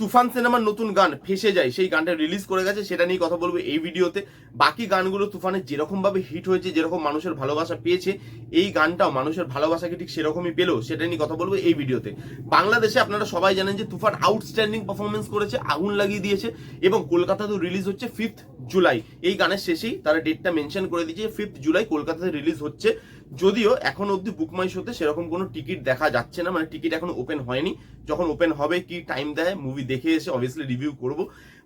তুফান সিনেমার নতুন গান ফেসে যায়, সেই গানটা রিলিজ করে গেছে, সেটা নিয়ে কথা বলব এই ভিডিওতে। বাকি গানগুলো তুফানের যেরকম ভাবে হিট হয়েছে, যেরকম মানুষের ভালোবাসা পেয়েছে, এই গানটাও মানুষের ভালোবাসাকে ঠিক সেরকমই পেল, সেটা নিয়ে কথা বলব এই ভিডিওতে। বাংলাদেশে আপনারা সবাই জানেন যে তুফান আউটস্ট্যান্ডিং পারফরমেন্স করেছে, আগুন লাগিয়ে দিয়েছে, এবং কলকাতাতেও রিলিজ হচ্ছে ফিফথ জুলাই এই গানের শেষেই তারা ডেটটা মেনশন করে দিয়েছে ফিফথ জুলাই কলকাতাতে রিলিজ হচ্ছে। যদিও এখন অবধি বুক মাই শোতে সেরকম কোনো টিকিট দেখা যাচ্ছে না মানে টিকিট এখন ওপেন হয়নি। যখন ওপেন হবে কি টাইম দেয় মুভি দেখে এসে অবভিয়াসলি রিভিউ করব।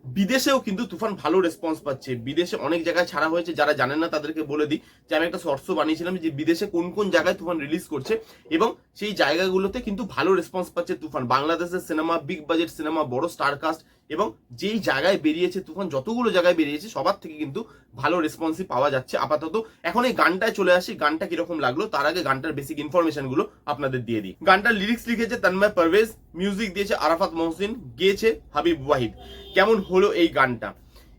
বিদেশেও কিন্তু তুফান ভালো রেসপন্স পাচ্ছে। বিদেশে অনেক জায়গায় ছাড়া হয়েছে, যারা জানেন না তাদেরকে বলে দিই। যে আমি একটা শর্টসও বানিয়েছিলাম যে বিদেশে কোন কোন জায়গায় তুফান রিলিজ করছে এবং সেই জায়গাগুলোতে কিন্তু ভালো রেসপন্স পাচ্ছে তুফান। বাংলাদেশের সিনেমা বিগ বাজেট সিনেমা বড় স্টার কাস্ট এবং যেই জায়গায় বেরিয়েছে তুফান, যতগুলো জায়গায় বেরিয়েছে, সবার থেকে কিন্তু ভালো রেসপন্সই পাওয়া যাচ্ছে। আপাতত এখন এই গানটায় চলে আসি, গানটা কীরকম লাগল, তার আগে গানটার বেসিক ইনফরমেশনগুলো আপনাদের দিয়ে দিই। গানটার লিরিক্স লিখেছে তন্ময় পারভেজ। মিউজিক দিয়েছে আরাফাত মহসিন, গেয়েছে হাবিব ওয়াহিদ। কেমন হলো এই গানটা?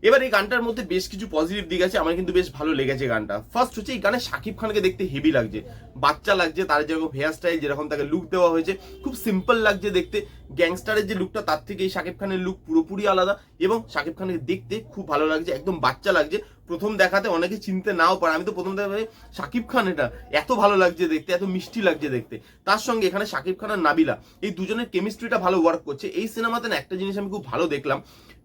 এবার এই গানটার মধ্যে বেশ কিছু পজিটিভ দিক আছে, আমার কিন্তু বেশ ভালো লেগেছে গানটা। ফার্স্ট হচ্ছে এই গানে শাকিব খানকে দেখতে হেভি লাগছে। বাচ্চা লাগছে, তার যেরকম হেয়ার স্টাইল যেরকম তাকে লুক দেওয়া হয়েছে, খুব সিম্পল লাগছে দেখতে। গ্যাংস্টারের যে লুকটা তার থেকে এই শাকিব খানের লুক পুরোপুরি আলাদা এবং শাকিব খানের দেখতে খুব ভালো লাগছে, একদম বাচ্চা লাগছে। প্রথম দেখাতে অনেকে চিনতে নাও পারে, আমি তো প্রথম দেখাতে শাকিব খান এটা, এত ভালো লাগছে দেখতে, এত মিষ্টি লাগছে দেখতে। তার সঙ্গে এখানে শাকিব খান আর নাবিলা, এই দুজনের কেমিস্ট্রিটা ভালো ওয়ার্ক করছে। এই সিনেমাতে না একটা জিনিস আমি খুব ভালো দেখলাম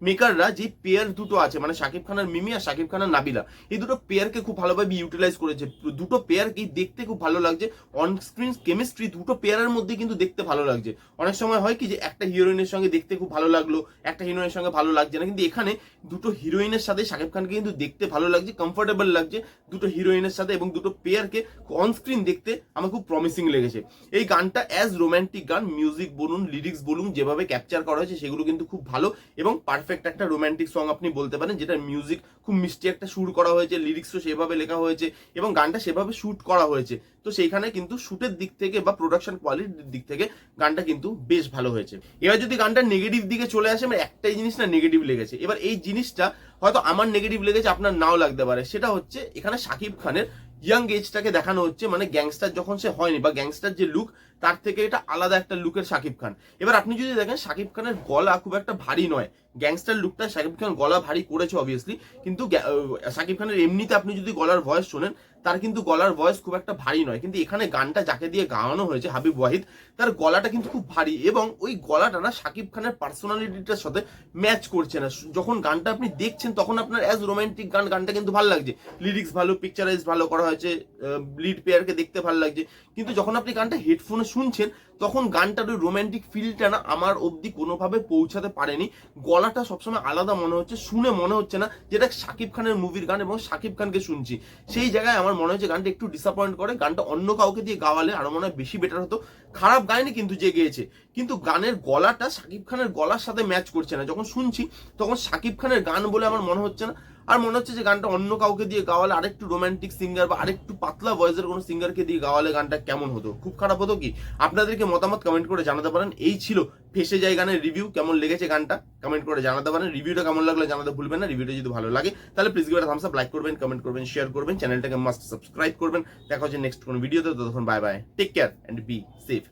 মেকাররা যে পেয়ার দুটো আছে মানে শাকিব খান আর মিমি আর শাকিব খান আর নাবিলা, এই দুটো পেয়ারকে খুব ভালোভাবে ইউটিলাইজ করেছে। দুটো পেয়ারকে দেখতে খুব ভালো লাগছে অন স্ক্রিন কেমিস্ট্রি দুটো পেয়ারের মধ্যে কিন্তু দেখতে ভালো লাগছে। অনেক সময় হয় কি যে একটা হিরোইনের সঙ্গে দেখতে খুব ভালো লাগল, একটা হিরোইনের সঙ্গে ভালো লাগছে না। কিন্তু এখানে দুটো হিরোইনের সাথে শাকিব খানকে কিন্তু দেখতে ভালো লাগছে কমফোর্টেবল লাগছে দুটো হিরোইনের সাথে এবং দুটো পেয়ারকে অন স্ক্রিন দেখতে আমার খুব প্রমিসিং লেগেছে। এই গানটা অ্যাজ রোম্যান্টিক গান মিউজিক বলুন লিরিক্স বলুন, যেভাবে ক্যাপচার করা হয়েছে সেগুলো কিন্তু খুব ভালো এবং পারফেক্ট একটা রোম্যান্টিক সং আপনি বলতে পারেন, যেটা মিউজিক খুব মিষ্টি একটা সুর করা হয়েছে লিরিক্সও সেভাবে লেখা হয়েছে এবং গানটা সেভাবে শুট করা হয়েছে। তো সেইখানে কিন্তু শ্যুটের দিক থেকে বা প্রোডাকশন কোয়ালিটির দিক থেকে গানটা কিন্তু বেশ ভালো হয়েছে। এবার যদি গানটা নেগেটিভ দিকে চলে আসে আমার একটাই জিনিস না নেগেটিভ লেগেছে। এবার এই জিনিসটা হয়তো আমার নেগেটিভ লেগেছে, আপনার নাও লাগতে পারে। সেটা হচ্ছে এখানে শাকিব খানের ইয়াং এজটাকে দেখানো হচ্ছে মানে গ্যাংস্টার যখন সে হয়নি বা গ্যাংস্টার যে লুক তার থেকে এটা আলাদা একটা লুকের শাকিব খান। এবার আপনি যদি দেখেন, শাকিব খানের গলা খুব একটা ভারী নয়। গ্যাংস্টার লুকটা শাকিব খান গলা ভারী করেছে অবভিয়াসলি কিন্তু শাকিব খানের এমনিতে আপনি যদি গলার ভয়েস শোনেন, তার কিন্তু গলার ভয়েস খুব একটা ভারী নয়। কিন্তু এখানে গানটা যাকে দিয়ে গাওয়ানো হয়েছে, হাবিব ওয়াহিদ, তার গলাটা কিন্তু খুব ভারী এবং ওই গলাটা না শাকিব খানের পার্সোনালিটিটার সাথে ম্যাচ করছে না। যখন গানটা আপনি দেখছেন, তখন আপনার অ্যাজ রোমান্টিক গান, গানটা কিন্তু ভালো লাগছে। লিরিক্স ভালো পিকচারাইজ ভালো করা হয়েছে লিড পেয়ারকে দেখতে ভালো লাগছে। কিন্তু যখন আপনি গানটা হেডফোনে শুনছেন, তখন গানটার ওই রোমান্টিক ফিলটা না আমার অবধি কোনোভাবে পৌঁছাতে পারেনি। গলাটা সবসময় আলাদা মনে হচ্ছে, শুনে মনে হচ্ছে না যেটা শাকিব খানের মুভির গান এবং শাকিব খানকে শুনছি। সেই জায়গায় আমার মনে হচ্ছে গানটা একটু ডিসঅ্যাপয়েন্ট করে, গানটা অন্য কাউকে দিয়ে গাওয়ালে আরও মনে হয় বেশি বেটার হতো। খারাপ গায়নি কিন্তু যে গেয়েছে, কিন্তু গানের গলাটা শাকিব খানের গলার সাথে ম্যাচ করছে না। যখন শুনছি, তখন শাকিব খানের গান বলে আমার মনে হচ্ছে না আর মনে হচ্ছে যে গানটা অন্য কাউকে দিয়ে গাওয়ালে আরেকটু রোমান্টিক সিঙ্গার বা আরেকটু পাতলা ভয়েসের কোনো সিঙ্গারকে দিয়ে গাওয়ালে গানটা কেমন হতো? খুব খারাপ হতো কি? আপনাদেরকে মতামত কমেন্ট করে জানাতে পারেন। এই ছিল ফেসে যায় গানের রিভিউ কেমন লেগেছে গানটা? কমেন্ট করে জানাতে পারেন। রিভিউটা কেমন লাগল জানাতে ভুলবেন না। রিভিউটা যদি ভালো লাগে, তাহলে please give thumbs up like করবেন কমেন্ট করবেন শেয়ার করবেন। চ্যানেলটাকে মাস্ট সাবস্ক্রাইব করবেন। দেখা হচ্ছে নেক্সট কোনো ভিডিওতে ততক্ষণ bye bye take care and be safe